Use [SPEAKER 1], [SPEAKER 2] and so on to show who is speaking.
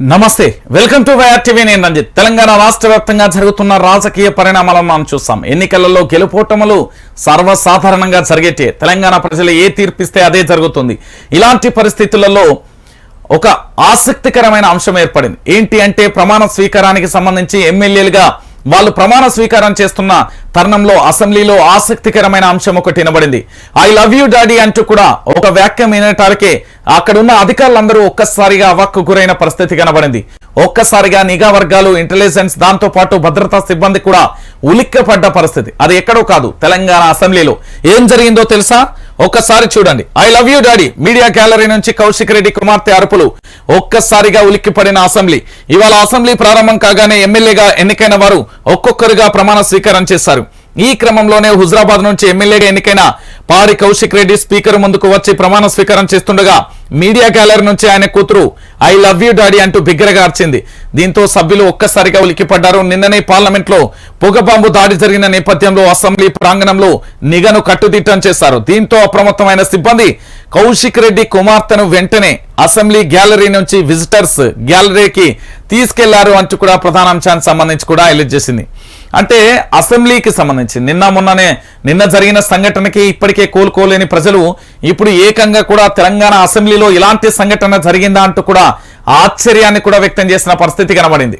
[SPEAKER 1] నమస్తే welcome to YR TV. నేను రంజిత్. తెలంగాణ రాష్ట్ర వ్యాప్తంగా జరుగుతున్న రాజకీయ పరిణామాలను మనం చూస్తాం. ఎన్నికలలో గెలుపోటములు సర్వసాధారణంగా జరిగేటే. తెలంగాణ ప్రజలు ఏ తీర్పిస్తే అదే జరుగుతుంది. ఇలాంటి పరిస్థితులలో ఒక ఆసక్తికరమైన అంశం ఏర్పడింది. ఏంటి అంటే ప్రమాణ స్వీకారానికి సంబంధించి ఎమ్మెల్యేలుగా వాళ్ళు ప్రమాణ స్వీకారం చేస్తున్న తరుణంలో అసెంబ్లీలో ఆసక్తికరమైన అంశం ఒకటి వినబడింది. ఐ లవ్ యూ డాడీ అంటూ కూడా ఒక వ్యాఖ్యం వినటానికే అక్కడున్న అధికారులందరూ ఒక్కసారిగా అవక్కు గురైన పరిస్థితి కనబడింది. ఒక్కసారిగా నిఘా వర్గాలు ఇంటెలిజెన్స్ దాంతో పాటు భద్రతా సిబ్బంది కూడా ఉలిక్కపడ్డ పరిస్థితి. అది ఎక్కడో కాదు తెలంగాణ అసెంబ్లీలో. ఏం జరిగిందో తెలుసా? ఒక్కసారి చూడండి. I love you daddy media gallery నుంచి కౌశిక్ రెడ్డి కుమార్తె అరుపులు ఒక్కసారిగా ఉలిక్కిపడిన అసెంబ్లీ. ఇవాళ అసెంబ్లీ ప్రారంభం కాగానే ఎమ్మెల్యేగా ఎన్నికైన వారు ఒక్కొక్కరుగా ప్రమాణ స్వీకారం చేశారు. ఈ క్రమంలోనే హుజరాబాద్ నుంచి ఎమ్మెల్యేగా ఎన్నికైన పాడి కౌశిక్ రెడ్డి స్పీకర్ ముందుకు వచ్చి ప్రమాణ స్వీకారం చేస్తుండగా మీడియా గ్యాలరీ నుంచి ఆయన కూతురు ఐ లవ్ యూ డాడీ అంటూ బిగ్గరగా అర్చింది. దీంతో సభ్యులు ఒక్కసారిగా ఉలిక్కిపడ్డారు. నిన్ననే పార్లమెంట్లో పొగబాంబు దాడి జరిగిన నేపథ్యంలో అసెంబ్లీ ప్రాంగణంలో నిఘను కట్టుదిట్టం చేశారు. దీంతో అప్రమత్తమైన సిబ్బంది కౌశిక్ రెడ్డి కుమార్తెను వెంటనే అసెంబ్లీ గ్యాలరీ నుంచి విజిటర్స్ గ్యాలరీకి తీసుకెళ్ళారు అంటూ కూడా ప్రధానాంశానికి సంబంధించి కూడా హైలైట్ చేసింది. అంటే అసెంబ్లీకి సంబంధించి నిన్న మొన్ననే నిన్న జరిగిన సంఘటనకి ఇప్పటికే కోలుకోలేని ప్రజలు ఇప్పుడు ఏకంగా కూడా తెలంగాణ అసెంబ్లీలో ఇలాంటి సంఘటన జరిగిందా అంటూ కూడా ఆశ్చర్యాన్ని కూడా వ్యక్తం చేసిన పరిస్థితి కనబడింది.